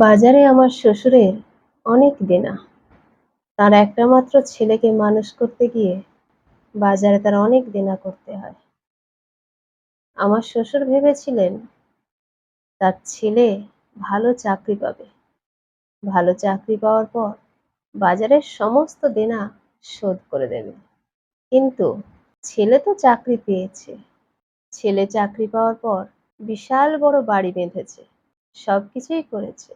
বাজারে আমার শ্বশুরের অনেক দেনা। তার একটা মাত্র ছেলেকে মানুষ করতে গিয়ে বাজারে তার অনেক দেনা করতে হয়। আমার শ্বশুর ভেবেছিলেন, তার ছেলে ভালো চাকরি পাবে। ভালো চাকরি পাওয়ার পর বাজারের সমস্ত দেনা শোধ করে দেবে। কিন্তু ছেলে তো চাকরি পেয়েছে। ছেলে চাকরি পাওয়ার পর বিশাল বড় বাড়ি বেঁধেছে। সবকিছুই করেছে।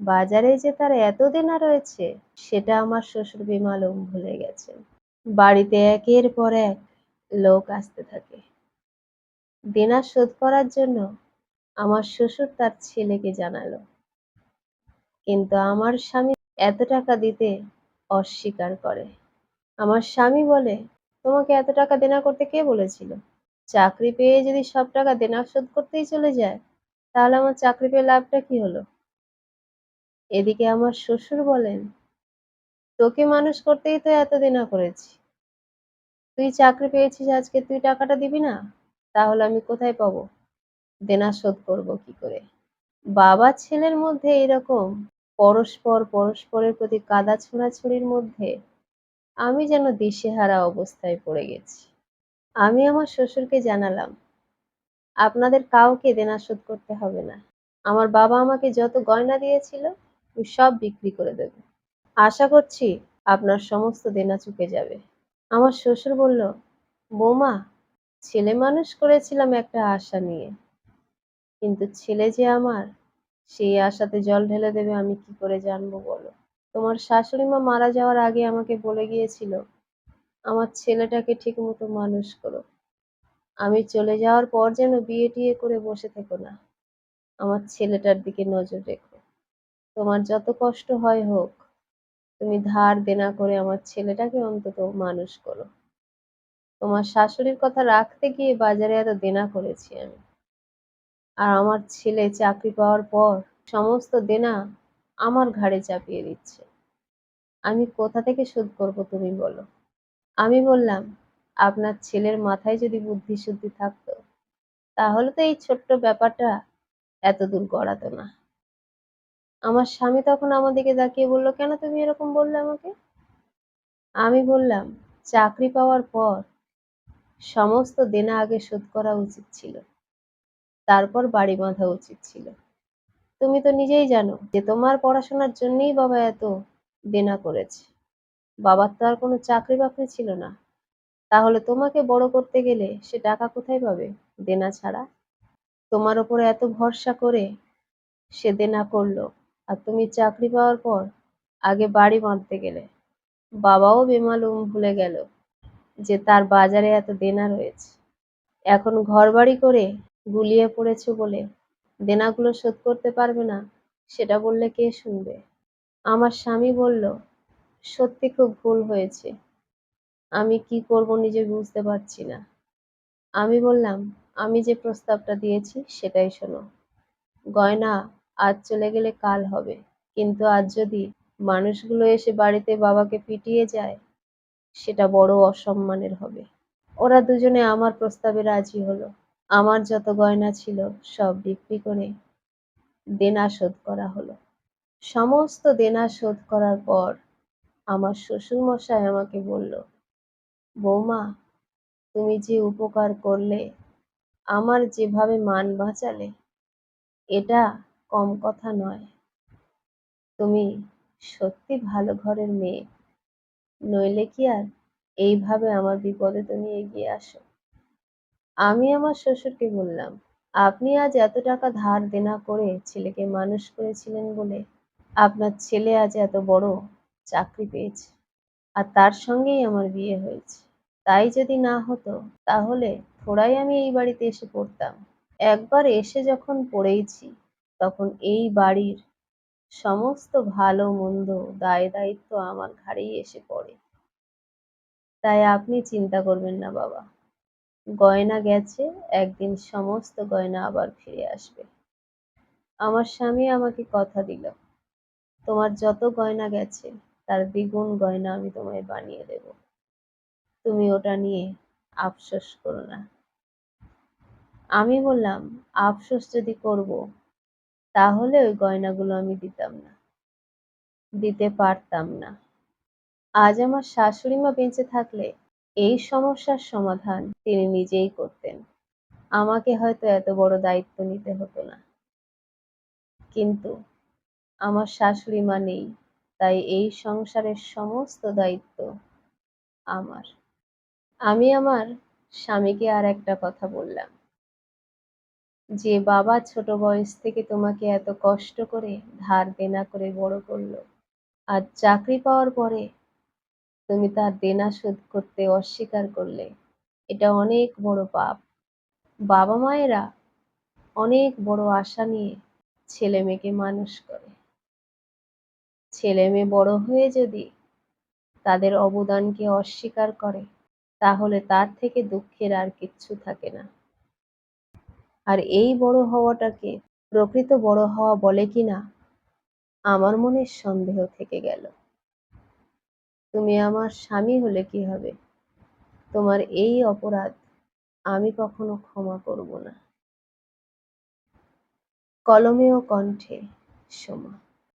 বাজারে যে তার এত দেনা রয়েছে, সেটা আমার শ্বশুর বেমালুম ভুলে গেছে। বাড়িতে একের পর এক লোক আসতে থাকে। দেনা শোধ করার জন্য আমার শ্বশুর তার ছেলেকে জানালো। কিন্তু আমার স্বামী এত টাকা দিতে অস্বীকার করে। আমার স্বামী বলে, তোমাকে এত টাকা দেনা করতে কে বলেছিল? চাকরি পেয়ে যদি সব টাকা দেনা শোধ করতেই চলে যায়, তাহলে আমার চাকরি পেয়ে লাভটা কি হলো? এদিকে আমার শ্বশুর বলেন, তোকে মানুষ করতেই তো এত দেনা করেছি। তুই চাকরি পেয়েছিস আজকে, তুই টাকাটা দিবি না? তাহলে আমি কোথায় পাবো? দেনা শোধ করব কি করে? বাবা ছেলের মধ্যে এরকম পরস্পর পরস্পরের প্রতি কাদা ছোঁড়াছুড়ির মধ্যে আমি যেন দিশেহারা অবস্থায় পড়ে গেছি। আমি আমার শ্বশুরকে জানালাম, আপনাদের কাউকে দেনা শোধ করতে হবে না। আমার বাবা আমাকে যত গয়না দিয়েছিল সব বিক্রি করে দেব। আশা করছি আপনার সমস্ত দেনা চুকে যাবে। আমার শ্বশুর বলল, বৌমা, ছেলে মানুষ করেছিলাম একটা আশা নিয়ে। কিন্তু ছেলে যে আমার, সেই আশাতে জল ঢেলে দেবে আমি কি করে জানব বলো? তোমার শাশুড়ি মা মারা যাওয়ার আগে আমাকে বলে গিয়েছিল, আমার ছেলেটাকে ঠিক মতো মানুষ করো। আমি চলে যাওয়ার পর যেন বিয়ে টিয়ে করে বসে থেকো না। আমার ছেলেটার দিকে নজর রেখো। তোমার যত কষ্ট হয় হোক, তুমি ধার দেনা করে আমার ছেলেটাকে অন্তত মানুষ করো। তোমার শাশুড়ির কথা রাখতে গিয়ে বাজারে এত দেনা করেছি আমি। আর আমার ছেলে চাকরি পাওয়ার পর সমস্ত দেনা আমার ঘাড়ে চাপিয়ে দিচ্ছে। আমি কোথা থেকে শোধ করব তুমি বলো? আমি বললাম, আপনার ছেলের মাথায় যদি বুদ্ধি শুদ্ধি থাকতো, তাহলে তো এই ছোট্ট ব্যাপারটা এত দূর গড়াতো না। আমার স্বামী তখন আমার দিকে তাকিয়ে বলল, কেন তুমি এরকম বললে আমাকে? আমি বললাম, চাকরি পাওয়ার পর সমস্ত দেনা আগে শোধ করা উচিত ছিল। তারপর বাড়ি বাঁধা উচিত ছিল। তুমি তো নিজেই জানো যে তোমার পড়াশোনার জন্যই বাবা এত দেনা করেছে। বাবার তো আর কোনো চাকরি বাকরি ছিল না। তাহলে তোমাকে বড় করতে গেলে সে টাকা কোথায় পাবে দেনা ছাড়া? তোমার ওপরে এত ভরসা করে সে দেনা করল। আর তুমি চাকরি পাওয়ার পর আগে বাড়ি বাঁধতে গেলে। বাবাও বেমালুম ভুলে গেল যে তার বাজারে এত দেনা রয়েছে। এখন ঘর বাড়ি করে গুলিয়ে পড়েছো বলে দেনাগুলো শোধ করতে পারবে না, সেটা বললে কে শুনবে? আমার স্বামী বলল, সত্যি খুব ভুল হয়েছে। আমি কি করব নিজে বুঝতে পারছি না। আমি বললাম, আমি যে প্রস্তাবটা দিয়েছি সেটাই শোনো। গয়না আজ চলে গেলে কাল হবে। কিন্তু আজ যদি মানুষগুলো এসে বাড়িতে বাবাকে পিটিয়ে যায়, সেটা বড় অসম্মানের হবে। ওরা দুজনে আমার প্রস্তাবে রাজি হলো। আমার যত গয়না ছিল, সব বিক্রি করে দেনা শোধ করা হলো। সমস্ত দেনা শোধ করার পর আমার শ্বশুর মশাই আমাকে বলল, বৌমা, তুমি যে উপকার করলে, আমার যেভাবে মান বাঁচালে, এটা কম কথা নয়। তুমি সত্যি ভালো ঘরের মেয়ে। নইলে কি আর? এইভাবে আমার বিপদে তুমি এগিয়ে আসো। আমি আমার শ্বশুরকে বললাম, আপনি আজ এত টাকা ধার দেনা করে ছেলেকে মানুষ করেছিলেন বলে আপনার ছেলে আজ এত বড় চাকরি পেয়েছে। আর তার সঙ্গেই আমার বিয়ে হয়েছে। তাই যদি না হতো, তাহলে থোড়াই আমি এই বাড়িতে এসে পড়তাম। একবার এসে যখন পড়েইছি তখন এই বাড়ির সমস্ত ভালো মন্দ দায় দায়িত্ব আমার ঘাড়েই এসে পড়ে। তাই আপনি চিন্তা করবেন না বাবা। গয়না গেছে, একদিন সমস্ত গয়না আবার ফিরে আসবে। আমার স্বামী আমাকে কথা দিল, তোমার যত গয়না গেছে, তার দ্বিগুণ গয়না আমি তোমায় বানিয়ে দেব। তুমি ওটা নিয়ে আফসোস করো না। আমি বললাম, আফসোস যদি করব তাহলে ওই গয়নাগুলো আমি দিতাম না। দিতে পারতাম না। আজ আমার শাশুড়ি মা বেঁচে থাকলে এই সমস্যার সমাধান তিনি নিজেই করতেন। আমাকে হয়তো এত বড় দায়িত্ব নিতে হতো না। কিন্তু আমার শাশুড়ি মা নেই, তাই এই সংসারের সমস্ত দায়িত্ব আমার। আমি আমার স্বামীকে আর একটা কথা বললাম। যে বাবা ছোট বয়স থেকে তোমাকে এত কষ্ট করে ধার দেনা করে বড় করল, আর চাকরি পাওয়ার পরে তুমি তার দেনা শোধ করতে অস্বীকার করলে, এটা অনেক বড় পাপ। বাবা মায়েরা অনেক বড় আশা নিয়ে ছেলে মেয়েকে মানুষ করে। ছেলে মেয়ে বড় হয়ে যদি তাদের অবদানকে অস্বীকার করে, তাহলে তার থেকে দুঃখের আর কিচ্ছু থাকে না। আর এই বড় হওয়াটাকে প্রকৃত বড় হওয়া বলে কিনা আমার মনে সন্দেহ থেকে গেল। তুমি আমার স্বামী হলে কি হবে? তোমার এই অপরাধ আমি কখনো ক্ষমা করব না। কলমে ও কণ্ঠে সোমা।